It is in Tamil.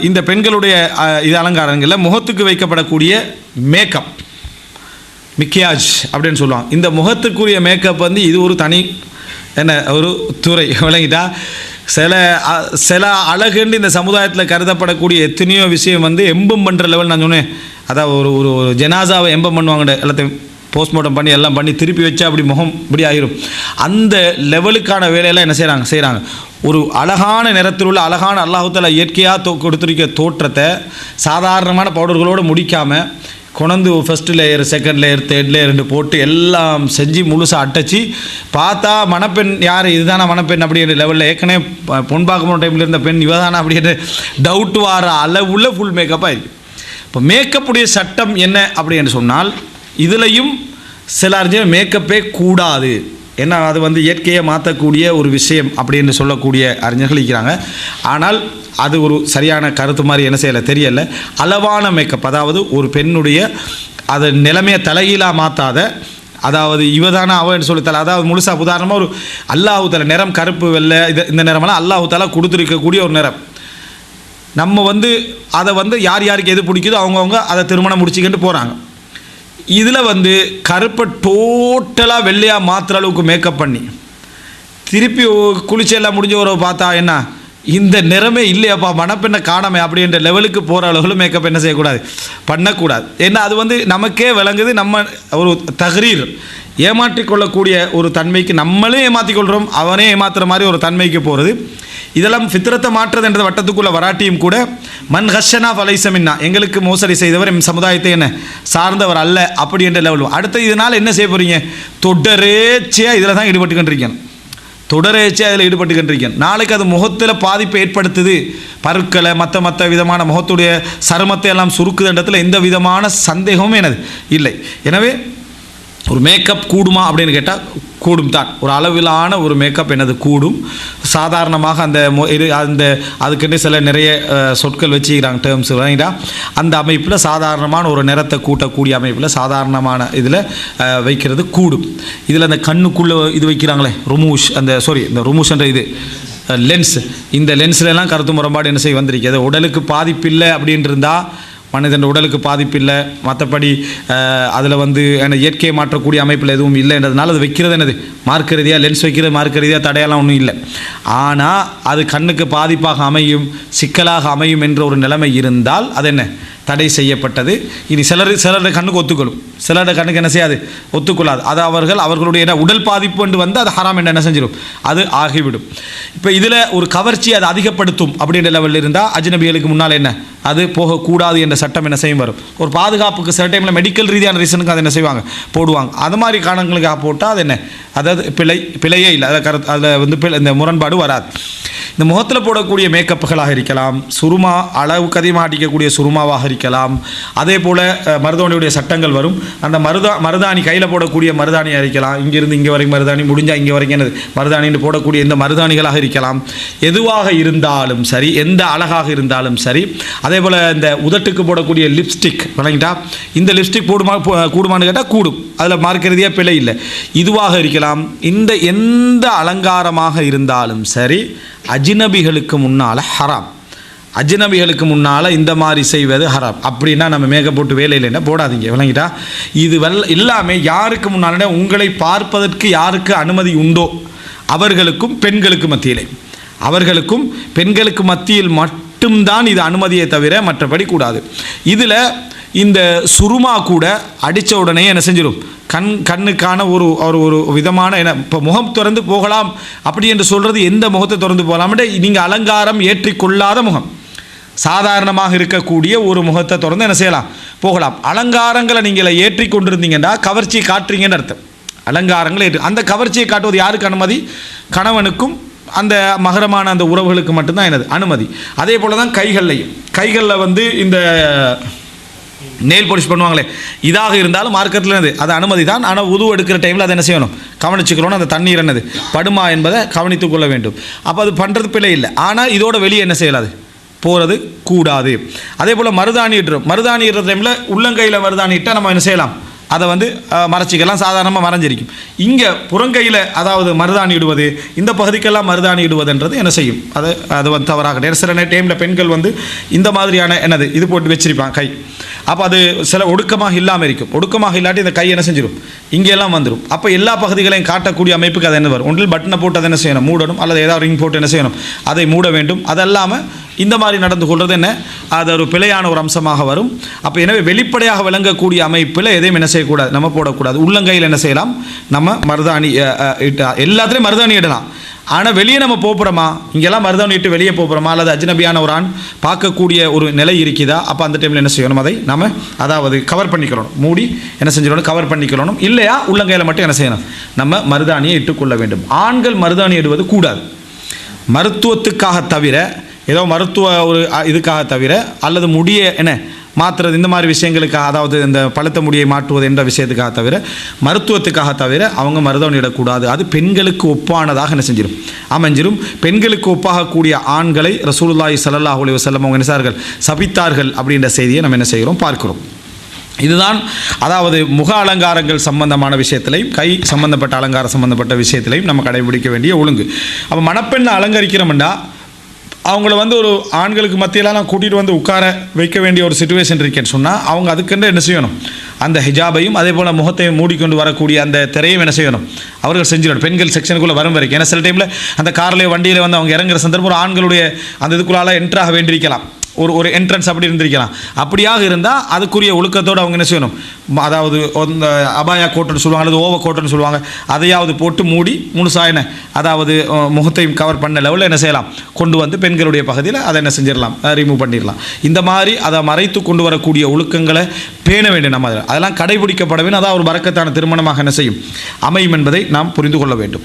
இந்த பெண்களுடைய இது அலங்காரங்களில் முகத்துக்கு வைக்கப்படக்கூடிய மேக்கப் மிக்கியாஜ் அப்படின்னு சொல்லுவாங்க. இந்த முகத்துக்குரிய மேக்கப் வந்து இது ஒரு தனி என்ன ஒரு துறை விளங்கிட்டா? சில சில அழகுன்னு இந்த சமுதாயத்தில் கருதப்படக்கூடிய எத்தனையோ விஷயம் வந்து எம்பம் பண்ணுற லெவல் நான் சொன்னேன். அதான் ஒரு ஒரு ஒரு ஜனாசாவை எம்பம் பண்ணுவாங்க எல்லாத்தையும் போஸ்ட்மார்ட்டம் பண்ணி எல்லாம் பண்ணி திருப்பி வச்சா அப்படி முகம் இப்படி ஆகிரும். அந்த லெவலுக்கான வேலையெல்லாம் என்ன செய்கிறாங்க செய்கிறாங்க ஒரு அழகான நிறத்தில் உள்ள அழகான அல்லாஹுத்தால இயற்கையாக தோ கொடுத்துருக்க தோற்றத்தை சாதாரணமான பவுடர்களோடு முடிக்காமல் கொண்டு first layer second layer third லேயர்னு போட்டு எல்லாம் செஞ்சு முழுசாக அட்டச்சு பார்த்தா மணப்பெண் யார்? இதுதானா மணப்பெண் அப்படின்ற லெவலில் ஏற்கனவே பொன் பார்க்க டைமில் இருந்த பெண் இவதானா அப்படின்ற டவுட் வர அளவுள்ள ஃபுல் மேக்கப்பாக இருக்குது இப்போ மேக்கப்புடைய சட்டம் என்ன அப்படின்னு சொன்னால் இதுலேயும் சில அறிஞர் மேக்கப்பே கூடாது. ஏன்னா அது வந்து இயற்கையை மாற்றக்கூடிய ஒரு விஷயம் அப்படின்னு சொல்லக்கூடிய அறிஞர்கள் இருக்கிறாங்க. ஆனால் அது ஒரு சரியான கருத்து மாதிரி என்ன செய்யலை தெரியலை. அளவான மேக்கப் அதாவது ஒரு பெண்ணுடைய அது நிலைமையை தலைகீழாக மாற்றாத அதாவது இவதான அவன் சொல்லித்தல அதாவது முழுசாக உதாரணமாக ஒரு அல்லாஹூத்தலை நிறம் கருப்பு வெள்ளை இது இந்த நிறமெல்லாம் அல்லாஹு கொடுத்துருக்கக்கூடிய ஒரு நிறம். நம்ம வந்து அதை வந்து யார் யாருக்கு எது பிடிக்குதோ அவங்கவுங்க அதை திருமணம் முடிச்சுக்கிட்டு போகிறாங்க இதில் வந்து கருப்பை டோட்டலாக வெள்ளையாக மாற்றுற அளவுக்கு மேக்கப் பண்ணி. திருப்பி குளிச்செல்லாம் முடிஞ்ச ஒரு பார்த்தா என்ன? இந்த நிறமே இல்லையாப்பா மணப்பெண்ணை காணாமே அப்படின்ற லெவலுக்கு போகிற அளவில் மேக்கப் என்ன செய்யக்கூடாது? பண்ணக்கூடாது. ஏன்னா அது வந்து நமக்கே விளங்குது நம்ம ஒரு தகரீர். ஏமாற்றிக்கொள்ளக்கூடிய ஒரு தன்மைக்கு நம்மளே ஏமாற்றிக்கொள்கிறோம் அவனே ஏமாத்துகிற மாதிரி ஒரு தன்மைக்கு போகிறது இதெல்லாம் ஃபித்ரத்தை மாற்றுறது என்ற வட்டத்துக்குள்ள வராட்டியும் கூட மன் ஹஷனா ஃபலைசமின்னா எங்களுக்கு மோசடி செய்தவர் எம் சமுதாயத்தை என்ன சார்ந்தவர் அல்ல அப்படி என்ற லெவல் அடுத்த இதனால் என்ன செய்ய போகிறீங்க தொடரேச்சியாக இதில் தான் ஈடுபட்டுக்கிட்டு இருக்கணும் தொடரேச்சு அதில் ஈடுபட்டுக்கிட்டு இருக்கேன் நாளைக்கு அது முகத்தில் பாதிப்பை ஏற்படுத்துது. பருக்களை மற்ற மற்ற விதமான முகத்துடைய சருமத்தை எல்லாம் சுருக்குதுன்றதுல எந்த விதமான சந்தேகமும் எனது இல்லை. எனவே ஒரு மேக்கப் கூடுமா? அப்படின்னு கேட்டால் கூடும் தான். ஒரு அளவிலான ஒரு மேக்கப் எனது கூடும். சாதாரணமாக அந்த இது அந்த அதுக்குன்னு சில நிறைய சொற்கள் வச்சுக்கிறாங்க டேர்ம்ஸ் வாங்கிட்டா அந்த அமைப்பில் சாதாரணமான ஒரு நிறத்தை கூட்டக்கூடிய அமைப்பில் சாதாரணமான இதில் வைக்கிறது கூடும். இதில் அந்த கண்ணுக்குள்ளே இது வைக்கிறாங்களே ருமூஷ் அந்த சாரி இந்த ருமூஷ்ன்ற இது லென்ஸ் இந்த லென்ஸ்ல கருத்து முரண்பாடு என்ன செய்ய வந்திருக்கிறது. உடலுக்கு பாதிப்பில்லை அப்படின்ட்டு இருந்தால் மனிதன் உடலுக்கு பாதிப்பில்லை. மற்றபடி அதில் வந்து என்ன இயற்கையை மாற்றக்கூடிய அமைப்பில் எதுவும் இல்லைன்றதுனால அது வைக்கிறது என்னது? மார்க் ரீதியாக லென்ஸ் வைக்கிறது மார்க் ரீதியாக தடையெல்லாம் ஒன்றும் இல்லை. ஆனால் அது கண்ணுக்கு பாதிப்பாக அமையும் சிக்கலாக அமையும் என்ற ஒரு நிலைமை இருந்தால் அது என்ன? தடை செய்யப்பட்டது. இனி சிலர் சிலருடைய கண்ணுக்கு ஒத்துக்கொள்ளும். சிலருடைய கண்ணுக்கு என்ன செய்யாது? ஒத்துக்கொள்ளாது. அது அவர்கள் அவர்களுடைய என்ன உடல் பாதிப்பு என்று வந்து அது ஹராம் என்று என்ன செஞ்சிடும் அது ஆகிவிடும். இப்போ இதில் ஒரு கவர்ச்சி அது அதிகப்படுத்தும் அப்படின்ற லெவலில் இருந்தால் அஜ்நபிகளுக்கு முன்னால் என்ன? அது போகக்கூடாது என்ற சட்டம் என்ன செய்யும் வரும். ஒரு பாதுகாப்புக்கு சில டைமில் மெடிக்கல் ரீதியான ரீசனுக்கு அதை என்ன செய்வாங்க? போடுவாங்க. அது மாதிரி காரணங்களுக்காக போட்டால் அது என்ன? அதாவது பிழை பிழையே இல்லை. அதை கரு அதில் வந்து இந்த முரண்பாடு வராது. இந்த முகத்தில் போடக்கூடிய மேக்கப்புகளாக இருக்கலாம். சுருமா அளவுக்கு அதிகமாக அடிக்கக்கூடிய சுருமாவாக இருக்கலாம். அதே போல் மருதாணியுடைய சட்டங்கள் வரும். அந்த மருதா மருதாணி கையில் போடக்கூடிய மருதாணி இருக்கலாம். இங்கிருந்து இங்கே வரைக்கும் மருதாணி முடிஞ்சால் இங்கே வரைக்கும் என்னது? மருதாணின்னு போடக்கூடிய இந்த மருதாணிகளாக இருக்கலாம். எதுவாக இருந்தாலும் சரி எந்த அழகாக இருந்தாலும் சரி அதே போல் இந்த உதட்டுக்கு போடக்கூடிய லிப்ஸ்டிக் வணங்கிட்டா இந்த லிப்ஸ்டிக் போடுமா போ- கூடுமான்னு கேட்டால் கூடும். அதில் மார்க்க பிழை இல்லை. இதுவாக இருக்கலாம். இந்த எந்த அலங்காரமாக இருந்தாலும் சரி அஜினபிகளுக்கு முன்னால் ஹராம். அஜினபிகளுக்கு முன்னால் இந்த மாதிரி செய்வது ஹராம். அப்படின்னா நம்ம மேக போட்டு வேலை போடாதீங்க. விளங்கிட்டா? இது வெல் எல்லாமே யாருக்கு முன்னாலே உங்களை பார்ப்பதற்கு யாருக்கு அனுமதி உண்டோ? அவர்களுக்கும் பெண்களுக்கு மத்தியிலே. அவர்களுக்கும் பெண்களுக்கு மத்தியில் மட்டும்தான் இது அனுமதியை தவிர மற்றபடி கூடாது. இதில் இந்த சுருமா கூட அடித்த உடனே என்ன செஞ்சிடும் கண் கண்ணுக்கான ஒரு ஒரு ஒரு விதமான என்ன இப்போ முகம் திறந்து போகலாம் அப்படி என்று சொல்கிறது எந்த முகத்தை திறந்து போகலாம்ட்டு நீங்கள் அலங்காரம் ஏற்றிக்கொள்ளாத முகம். சாதாரணமாக இருக்கக்கூடிய ஒரு முகத்தை திறந்து என்ன செய்யலாம்? போகலாம். அலங்காரங்களை நீங்கள் ஏற்றி கொண்டிருந்தீங்கன்னா கவர்ச்சியை காட்டுறீங்கன்னு அர்த்தம். அலங்காரங்களை ஏற்று அந்த கவர்ச்சியை காட்டுவது யாருக்கு அனுமதி? கணவனுக்கும் அந்த மகரமான அந்த உறவுகளுக்கு மட்டும்தான் எனது அனுமதி. அதே போல தான் கைகள்லையும். கைகளில் வந்து இந்த நெயில் பாலிஷ் பண்ணுவாங்களே. இதாக இருந்தாலும் மார்க்கெட்டில் என்னது? அது அனுமதி தான். ஆனால் உது எடுக்கிற டைமில் அதை என்ன செய்யணும்? கவனிச்சுக்கணும் அந்த தண்ணீர் என்னது? படுமா என்பதை கவனித்துக் கொள்ள வேண்டும். அப்போ அது பண்ணுறது பிழை இல்லை. ஆனால் இதோட வெளியே என்ன செய்யலாது? போகிறது கூடாது. அதே போல் மருதாணி இடுறோம். மருதாணி இடுற டைமில் உள்ளங்கையில் மருதாணி இட்டால் நம்ம என்ன செய்யலாம்? அதை வந்து மறைச்சிக்கலாம். சாதாரணமாக மறைஞ்சிருக்கும். இங்கே புறங்கையில் அதாவது மருதாணி இடுவது இந்த பகுதிக்கெல்லாம் மருதாணி இடுவதுன்றது என்ன செய்யும்? அது அது வந்து தவறாக சில டைமில் பெண்கள் வந்து இந்த மாதிரியான என்னது இது போட்டு வச்சிருப்பாங்க கை. அப்போ அது சில ஒடுக்கமாக இல்லாமல் இருக்கும். ஒடுக்கமாக இல்லாட்டி இந்த கை என்ன செஞ்சிடும் இங்கெல்லாம் வந்துடும் அப்போ எல்லா பகுதிகளையும் காட்டக்கூடிய அமைப்புக்கு அது என்ன வரும்? ஒன்றில் பட்டனை போட்டு அதை என்ன செய்யணும்? மூடணும். அல்லது ஏதாவது ரிங் போட்டு என்ன செய்யணும்? அதை மூட வேண்டும். அதல்லாமல் இந்த மாதிரி நடந்து கொள்வது என்ன? அது ஒரு பிழையான ஒரு அம்சமாக வரும். அப்போ எனவே வெளிப்படையாக விளங்கக்கூடிய அமைப்பில் எதையும் என்ன செய்யக்கூடாது? நம்ம போடக்கூடாது. உள்ளங்கையில் என்ன செய்யலாம்? நம்ம மருதாணி எல்லாத்துலேயும் மருதாணி இடலாம். ஆனால் வெளியே நம்ம போகிறோமா இங்கெல்லாம் மருதாணி இட்டு வெளியே போகிறோமா அல்லது அஜ்னபியான ஒரு ஆண் பார்க்கக்கூடிய ஒரு நிலை இருக்குதா? அப்போ அந்த டைமில் என்ன செய்யணும்? அதை நம்ம அதாவது கவர் பண்ணிக்கிறோம் மூடி என்ன செஞ்சிடணும்? கவர் பண்ணிக்கிறோம் இல்லையா? உள்ளங்கையில் மட்டும் என்ன செய்யணும்? நம்ம மருதாணியை இட்டுக்கொள்ள வேண்டும். ஆண்கள் மருதாணி இடுவது கூடாது. மருத்துவத்துக்காக தவிர ஏதோ மருத்துவ ஒரு இதுக்காக தவிர அல்லது முடிய என்ன மாற்றுறது இந்த மாதிரி விஷயங்களுக்காக அதாவது இந்த பழுத்த முடியை மாற்றுவது என்ற விஷயத்துக்காக தவிர மருத்துவத்துக்காக தவிர அவங்க மருதவனிடக்கூடாது அது பெண்களுக்கு ஒப்பானதாக என்ன செஞ்சிடும் அமைஞ்சிரும். பெண்களுக்கு ஒப்பாகக்கூடிய ஆண்களை ரசூலுல்லாஹி ஸல்லல்லாஹு அலைஹி வசல்லம் அவங்க நினைச்சார்கள் சபித்தார்கள் அப்படின்ற செய்தியை நம்ம என்ன செய்கிறோம்? பார்க்கிறோம். இதுதான் அதாவது முக அலங்காரங்கள் சம்பந்தமான விஷயத்திலையும் கை சம்பந்தப்பட்ட அலங்காரம் சம்பந்தப்பட்ட விஷயத்திலையும் நம்ம கடைபிடிக்க வேண்டிய ஒழுங்கு. அப்போ மணப்பெண்ணை அலங்கரிக்கிறோம்னா அவங்கள வந்து ஒரு ஆண்களுக்கு மத்தியெல்லாம் நான் கூட்டிகிட்டு வந்து உட்கார வைக்க வேண்டிய ஒரு சுச்சுவேஷன் இருக்கேன்னு சொன்னால் அவங்க அதுக்கென்று என்ன செய்யணும்? அந்த ஹிஜாபையும் அதே போல் முகத்தையும் மூடிக்கொண்டு வரக்கூடிய அந்த திரையும் என்ன செய்யணும்? அவர்கள் செஞ்சிடணும். பெண்கள் செக்ஷனுக்குள்ளே வரும் வரைக்கும். ஏன்னா சில டைமில் அந்த கார்லேயோ வண்டியில் வந்து அவங்க இறங்குற சந்தர்ப்பம் ஆண்களுடைய அந்த இதுக்குள்ளால என்ட்ராக வேண்டியிருக்கலாம். ஒரு ஒரு என்ட்ரன்ஸ் அப்படி இருந்திருக்கலாம். அப்படியாக இருந்தால் அதுக்குரிய ஒழுக்கத்தோடு அவங்க என்ன செய்யணும்? அதாவது அந்த அபாயா கோட்டுன்னு சொல்லுவாங்க அல்லது ஓவ கோட்டுன்னு சொல்லுவாங்க அதையாவது போட்டு மூடி முழுசாயின என்ன அதாவது முகத்தையும் கவர் பண்ண லெவலில் என்ன செய்யலாம்? கொண்டு வந்து பெண்களுடைய பகுதியில் அதை என்ன செஞ்சிடலாம்? ரிமூவ் பண்ணிடலாம். இந்த மாதிரி அதை மறைத்து கொண்டு வரக்கூடிய ஒழுக்கங்களை பேண வேண்டும் நம்ம அதில். அதெல்லாம் கடைபிடிக்கப்பட வேண்டும். அதான் ஒரு வரக்கத்தான திருமணமாக என்ன செய்யும்? அமையும் என்பதை நாம் புரிந்து கொள்ள வேண்டும்.